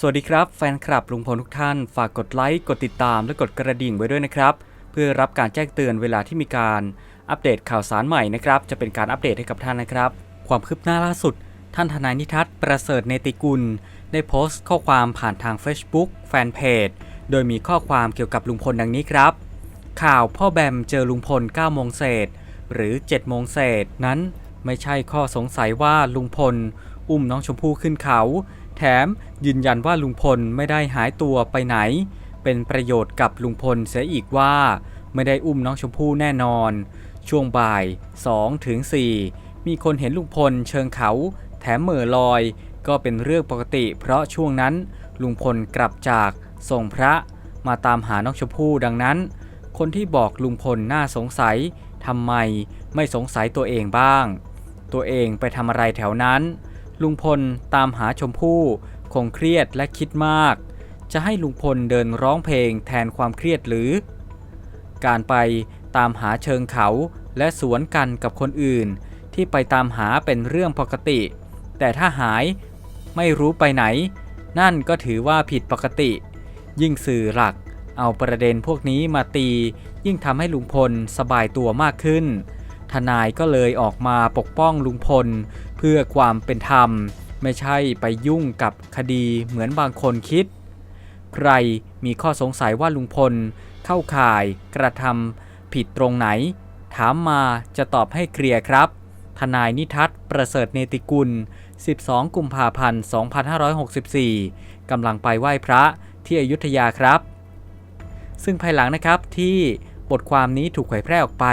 สวัสดีครับแฟนคลับลุงพลทุกท่าน ฝากกดไลค์ กดติดตาม และกดกระดิ่งไว้ด้วยนะครับ เพื่อรับการแจ้งเตือนเวลาที่มีการอัปเดตข่าวสารใหม่นะครับ จะเป็นการอัปเดตให้กับท่านนะครับ ความคืบหน้าล่าสุด ท่านทนายนิทัศน์ประเสริฐเนติกุล ได้โพสต์ข้อความผ่านทาง Facebook แฟนเพจโดยมีข้อความเกี่ยวกับลุงพลดังนี้ครับ ข่าวพ่อแบมเจอลุงพล9โมงเศษหรือ7โมงเศษนั้นไม่ใช่ข้อสงสัยว่าลุงพล อุ้มน้องชมพู่ขึ้นเขา แถมยืนยันว่าลุงพลไม่ได้หายตัวไปไหน เป็นประโยชน์กับลุงพลเสียอีกว่า ไม่ได้อุ้มน้องชมพู่แน่นอน ช่วงบ่าย2ถึง4มีคนเห็นลุงพลเชิงเขา แถมเหม่อลอย ก็เป็นเรื่องปกติ เพราะช่วงนั้นลุงพลกลับจากส่งพระมาตามหาน้องชมพู่ดังนั้น คนที่บอกลุงพลน่าสงสัยทำไมไม่สงสัยตัวเองบ้าง ตัวเองไปทำอะไรแถวนั้น ลุงพลตามหาชมพู่คงเครียดและคิดมาก จะให้ลุงพลเดินร้องเพลงแทนความเครียดหรือ การไปตามหาเชิงเขาและสวนกันกับคนอื่น ที่ไปตามหาเป็นเรื่องปกติ แต่ถ้าหายไม่รู้ไปไหน นั่นก็ถือว่าผิดปกติ ยิ่งสื่อหลักเอาประเด็นพวกนี้มาตี ยิ่งทำให้ลุงพลสบายตัวมากขึ้น นายก็เลยออกมาปกป้องลุงพล เพื่อความเป็นธรรม ไม่ใช่ไปยุ่งกับคดีเหมือนบางคนคิด ใครมีข้อสงสัยว่าลุงพล เข้าข่ายกระทำผิดตรงไหน ถามมาจะตอบให้เคลียร์ครับ ทนายนิทัศน์ประเสริฐเนติกุล 12 กุมภาพันธ์ 2564 กำลังไปไหว้พระที่อยุธยาครับ ซึ่งภายหลังนะครับที่บทความนี้ถูกเผยแพร่ออกไป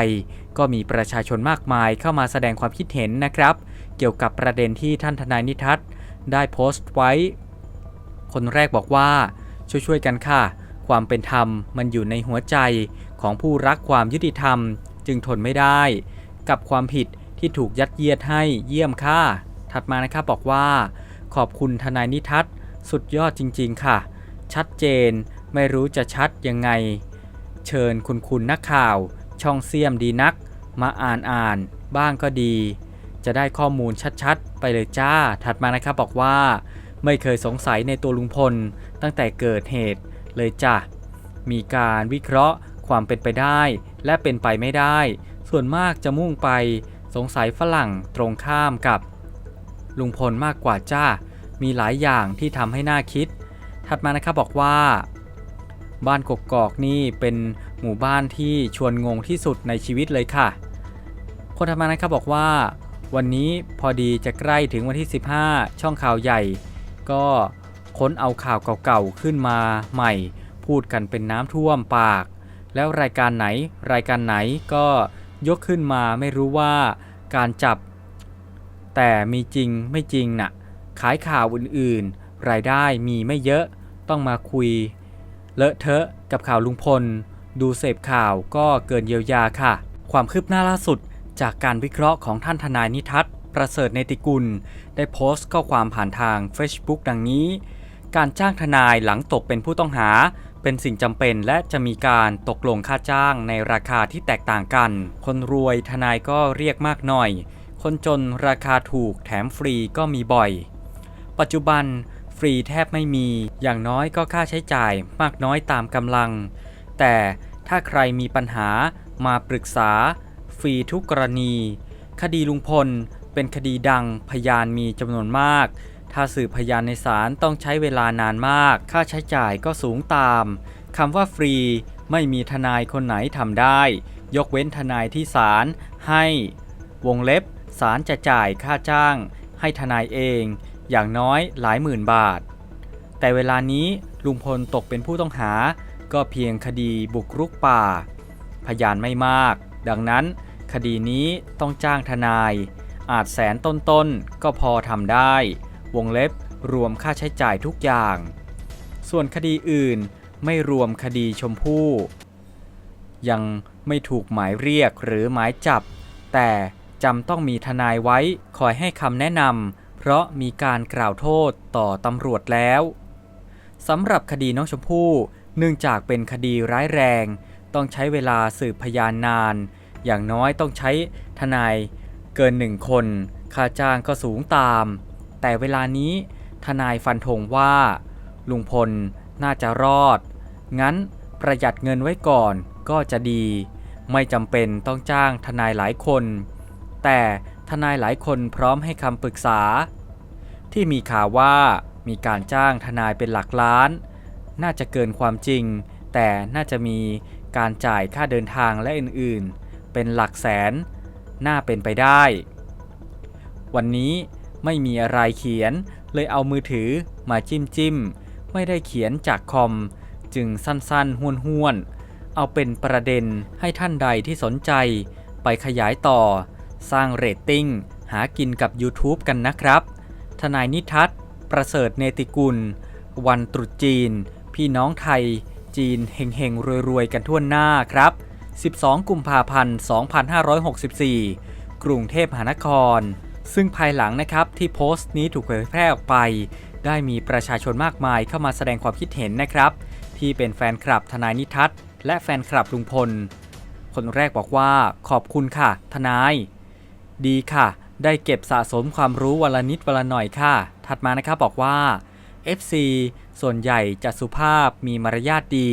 ก็มีประชาชนมากมายเข้ามาแสดงความคิดเห็นนะครับ เกี่ยวกับประเด็นที่ท่านทนายนิทัศน์ได้โพสต์ไว้ คนแรกบอกว่า ช่วยๆกันค่ะ ความเป็นธรรมมันอยู่ในหัวใจของผู้รักความยุติธรรม จึงทนไม่ได้ กับความผิดที่ถูกยัดเยียดให้เยี่ยมค่ะ ถัดมานะครับบอกว่า ขอบคุณทนายนิทัศน์สุดยอดจริง ๆ ค่ะ ชัดเจนไม่รู้จะชัดยังไง เชิญคุณคุณนักข่าว ช่องเสียมดีนัก มาอ่านอ่านบ้างก็ดี จะได้ข้อมูลชัดๆ ไปเลยจ้า ถัดมานะครับบอกว่า ไม่เคยสงสัยในตัวลุงพลตั้งแต่เกิดเหตุเลยจ้ะ มีการวิเคราะห์ความเป็นไปได้และเป็นไปไม่ได้ ส่วนมากจะมุ่งไปสงสัยฝรั่งตรงข้ามกับ ลุงพลมากกว่าจ้า มีหลายอย่างที่ทำให้น่าคิด ถัดมานะครับบอกว่า บ้านกกอกนี่เป็นหมู่บ้านที่ชวนงงที่สุดในชีวิตเลยค่ะ คนถัดมานะครับบอกว่า วันนี้พอดีจะใกล้ถึงวันที่ 15 ช่องข่าวใหญ่ ก็ค้นเอาข่าวเก่าๆขึ้นมาใหม่ พูดกันเป็นน้ำท่วมปาก แล้วรายการไหนรายการไหนก็ยกขึ้นมาไม่รู้ว่าการจับ แต่มีจริงไม่จริงน่ะขายข่าวอื่นๆ รายได้มีไม่เยอะต้องมาคุย เลอะเทอะกับข่าวลุงพล ดูเสพข่าวก็เกินเยียวยาค่ะ ความคืบหน้าล่าสุดจากการวิเคราะห์ของท่านทนายนิทัศน์ประเสริฐเนติกุล ได้โพสต์ข้อความผ่านทาง Facebook ดังนี้ การจ้างทนายหลังตกเป็นผู้ต้องหา เป็นสิ่งจำเป็นและจะมีการตกลงค่าจ้างในราคาที่แตกต่างกัน คนรวยทนายก็เรียกมากหน่อย คนจนราคาถูกแถมฟรีก็มีบ่อย ปัจจุบัน ฟรีแทบไม่มี อย่างน้อยก็ค่าใช้จ่ายมากน้อยตามกำลัง แต่ถ้าใครมีปัญหามาปรึกษา ฟรีทุกกรณี คดีลุงพลเป็นคดีดังพยานมีจำนวนมาก ถ้าสืบพยานในศาลต้องใช้เวลานานมาก ค่าใช้จ่ายก็สูงตามคำว่าฟรีไม่มีทนายคนไหนทำได้ ยกเว้นทนายที่ศาลให้ วงเล็บศาลจะจ่ายค่าจ้าง ให้ทนายเอง อย่างน้อยหลายหมื่นบาท แต่เวลานี้ลุงพลตกเป็นผู้ต้องหา ก็เพียงคดีบุกรุกป่า พยานไม่มาก ดังนั้นคดีนี้ต้องจ้างทนาย อาจแสนต้นๆก็พอทำได้ วงเล็บรวมค่าใช้จ่ายทุกอย่าง ส่วนคดีอื่นไม่รวมคดีชมพู่ยังไม่ถูกหมายเรียกหรือหมายจับ แต่จำต้องมีทนายไว้คอยให้คำแนะนำ เพราะมีการกล่าวโทษต่อตำรวจแล้วสำหรับคดีน้องชมพู่เนื่องจากเป็นคดีร้ายแรง ต้องใช้เวลาสืบพยานนาน อย่างน้อยต้องใช้ทนายเกินหนึ่งคน ค่าจ้างก็สูงตาม แต่เวลานี้ทนายฟันธงว่า ลุงพลน่าจะรอด งั้นประหยัดเงินไว้ก่อนก็จะดี ไม่จำเป็นต้องจ้างทนายหลายคน แต่ นายหลายคนพร้อมให้คำปรึกษา ที่มีข่าวว่ามีการจ้างทนายเป็นหลักล้าน น่าจะเกินความจริง แต่น่าจะมีการจ่ายค่าเดินทางและอื่นๆ เป็นหลักแสน น่าเป็นไปได้ วันนี้ไม่มีอะไรเขียนเลยเอามือถือมาจิ้มจิ้มไม่ได้เขียนจากคอม จึงสั้นๆห้วนๆเอาเป็นประเด็นให้ท่านใดที่สนใจไปขยายต่อ สร้างเรตติ้ง หากินกับ YouTube กันนะครับ ทนายนิทัศน์ประเสริฐเนติกุล วันตรุษจีน พี่น้องไทย จีนเฮงๆ รวยๆ กันทั่วหน้าครับ 12 กุมภาพันธ์ 2564 กรุงเทพมหานคร ซึ่งภายหลังนะครับที่โพสต์นี้ถูกเผยแพร่ออกไป ได้มีประชาชนมากมายเข้ามาแสดงความคิดเห็นนะครับ ที่เป็นแฟนคลับทนายนิทัศน์และแฟนคลับลุงพล คนแรกบอกว่าขอบคุณค่ะ ทนาย ดีค่ะ ได้เก็บสะสมความรู้วันละนิดวันละหน่อยค่ะ ถัดมานะครับบอกว่า FC ส่วนใหญ่จะสุภาพมีมารยาทดี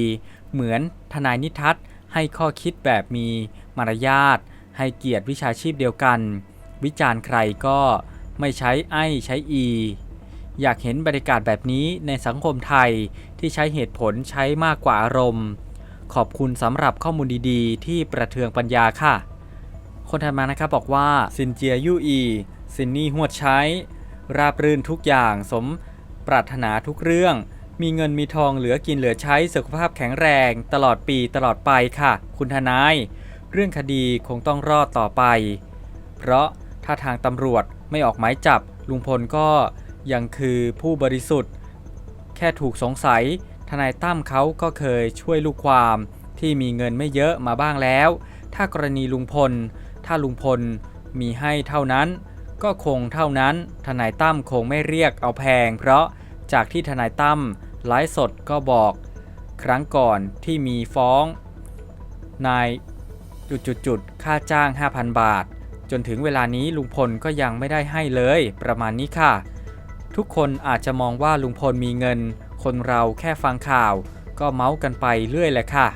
เหมือนทนายนิทัศน์ให้ข้อคิดแบบมีมารยาท ให้เกียรติวิชาชีพเดียวกัน วิจารณ์ใครก็ไม่ใช้ไอ้ใช้อี อยากเห็นบรรยากาศแบบนี้ในสังคมไทยที่ใช้เหตุผลใช้มากกว่าอารมณ์ ขอบคุณสำหรับข้อมูลดีๆ ที่ประเทืองปัญญาค่ะ คนถัดมานะครับบอกว่าซินเจียยูอีซินนี่หวดใช้ ราบรื่นทุกอย่างสมปรารถนาทุกเรื่อง มีเงินมีทองเหลือกินเหลือใช้สุขภาพแข็งแรง ตลอดปีตลอดไปค่ะ คุณทนาย เรื่องคดีคงต้องรอดต่อไป เพราะถ้าทางตำรวจไม่ออกหมายจับ ลุงพลก็ยังคือผู้บริสุทธิ์ แค่ถูกสงสัย ทนายตั้มเขาก็เคยช่วยลูกความที่มีเงินไม่เยอะมาบ้างแล้ว ถ้ากรณีลุงพล ถ้าลุงพลมีให้เท่านั้น ก็คงเท่านั้น ทนายตั้มคงไม่เรียกเอาแพง เพราะจากที่ทนายตั้มไลฟ์สดก็บอก ครั้งก่อนที่มีฟ้อง นายจุดๆค่าจ้าง 5,000 บาท จนถึงเวลานี้ลุงพลก็ยังไม่ได้ให้เลย ประมาณนี้ค่ะ ทุกคนอาจจะมองว่าลุงพลมีเงิน คนเราแค่ฟังข่าว ก็เมาส์กันไปเรื่อยแหละค่ะ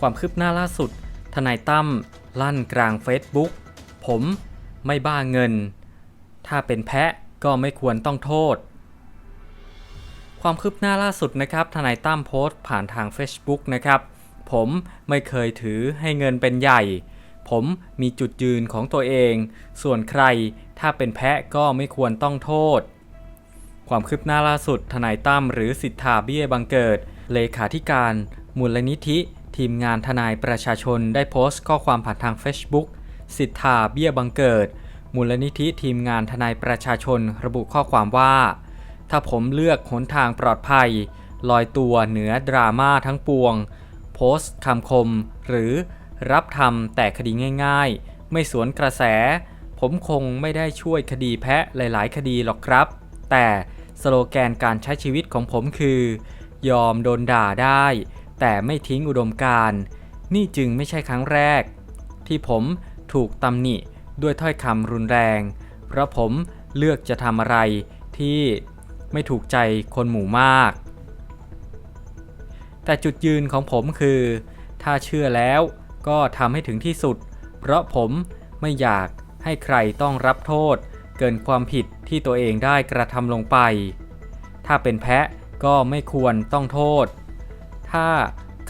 ความคืบหน้าล่าสุด ทนายตั้ม ลั่นกลางเฟซบุ๊กผมไม่บ้าเงิน ถ้าเป็นแพะก็ไม่ควรต้องโทษ ความคืบหน้าล่าสุดนะครับ ทนายตั้มโพสต์ผ่านทาง Facebook นะครับ ผมไม่เคยถือให้เงินเป็นใหญ่ ผมมีจุดยืนของตัวเอง ส่วนใครถ้าเป็นแพะก็ไม่ควรต้องโทษ ความคืบหน้าล่าสุด ทนายตั้มหรือสิทธาเบี้ยบังเกิด เลขาธิการมูลนิธิ ทีมงานทนายประชาชนได้โพสต์ข้อความผ่านทาง Facebook สิทธาเบี้ยบังเกิด มูลนิธิทีมงานทนายประชาชนระบุข้อความว่า ถ้าผมเลือกหนทางปลอดภัย ลอยตัวเหนือดราม่าทั้งปวง โพสต์คำคม หรือรับทำแต่คดีง่ายๆ ไม่สวนกระแส ผมคงไม่ได้ช่วยคดีแพะหลายๆ คดีหรอกครับ แต่สโลแกนการใช้ชีวิตของผมคือ ยอมโดนด่าได้ แต่ไม่ทิ้งอุดมการณ์นี่จึงไม่ใช่ครั้งแรก ที่ผมถูกตำหนิด้วยถ้อยคำรุนแรง เพราะผมเลือกจะทำอะไรที่ไม่ถูกใจคนหมู่มาก แต่จุดยืนของผมคือ ถ้าเชื่อแล้วก็ทำให้ถึงที่สุด เพราะผมไม่อยากให้ใครต้องรับโทษ เกินความผิดที่ตัวเองได้กระทำลงไป ถ้าเป็นแพะก็ไม่ควรต้องโทษ ถ้า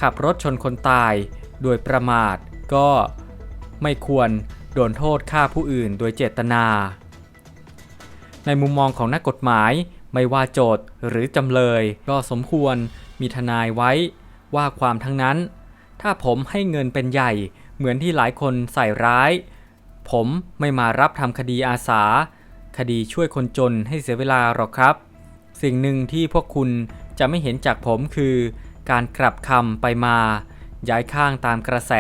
ขับรถชนคนตายโดยประมาทก็ไม่ควรโดนโทษฆ่าผู้อื่นโดยเจตนา ในมุมมองของนักกฎหมายไม่ว่าโจทย์หรือจำเลย ก็สมควรมีทนายไว้ว่าความทั้งนั้น ถ้าผมให้เงินเป็นใหญ่เหมือนที่หลายคนใส่ร้าย ผมไม่มารับทำคดีอาสา คดีช่วยคนจนให้เสียเวลาหรอกครับ สิ่งหนึ่งที่พวกคุณจะไม่เห็นจากผมคือ การกลับคำไปมา ย้ายข้างตามกระแส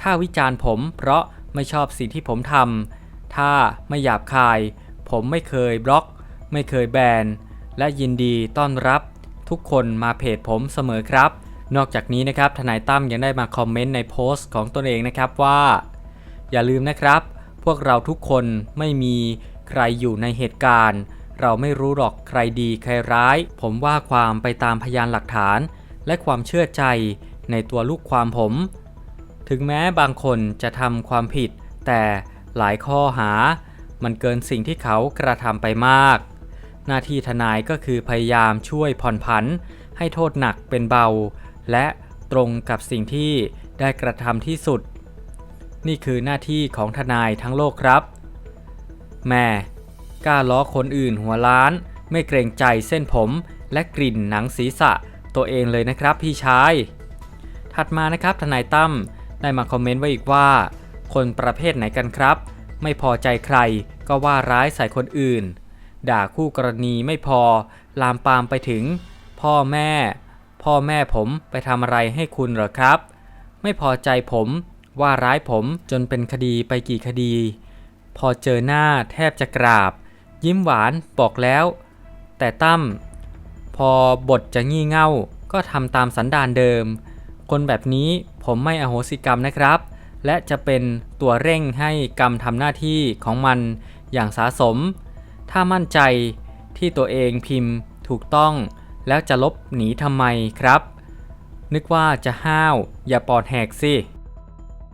ถ้าวิจารณ์ผมเพราะไม่ชอบสิ่งที่ผมทำ ถ้าไม่หยาบคาย ผมไม่เคยบล็อก ไม่เคยแบน และยินดีต้อนรับ ทุกคนมาเพจผมเสมอครับ นอกจากนี้นะครับ ทนายตั้มยังได้มาคอมเมนต์ในโพสต์ของตนเองนะครับว่า อย่าลืมนะครับ พวกเราทุกคนไม่มีใครอยู่ในเหตุการณ์ เราไม่รู้หรอกใครดีใครร้าย ผมว่าความไปตามพยานหลักฐาน และความเชื่อใจในตัวลูกความผม ถึงแม้บางคนจะทำความผิด แต่หลายข้อหา มันเกินสิ่งที่เขากระทำไปมาก หน้าที่ทนายก็คือพยายามช่วยผ่อนผัน ให้โทษหนักเป็นเบา และตรงกับสิ่งที่ได้กระทำที่สุด นี่คือหน้าที่ของทนายทั้งโลกครับ แม่กล้าล้อคนอื่นหัวล้าน ไม่เกรงใจเส้นผมและกลิ่นหนังศีรษะ ตัวเองเลยนะครับพี่ชาย ถัดมานะครับทนายตั้มได้มาคอมเมนต์ไว้อีกว่า คนประเภทไหนกันครับ ไม่พอใจใครก็ว่าร้ายใส่คนอื่น ด่าคู่กรณีไม่พอ ลามปามไปถึง พ่อแม่ พ่อแม่ผมไปทำอะไรให้คุณเหรอครับ ไม่พอใจผมว่าร้ายผมจนเป็นคดีไปกี่คดี พอเจอหน้าแทบจะกราบ ยิ้มหวานบอกแล้ว แต่ตั้ม พอบทจะงี่เง่าก็ทำตามสันดานเดิม คนแบบนี้ผมไม่อโหสิกรรมนะครับ และจะเป็นตัวเร่งให้กรรมทำหน้าที่ของมันอย่างสาสม ถ้ามั่นใจที่ตัวเองพิมพ์ถูกต้อง แล้วจะลบหนีทำไมครับ นึกว่าจะห้าวอย่าปอดแหกสิ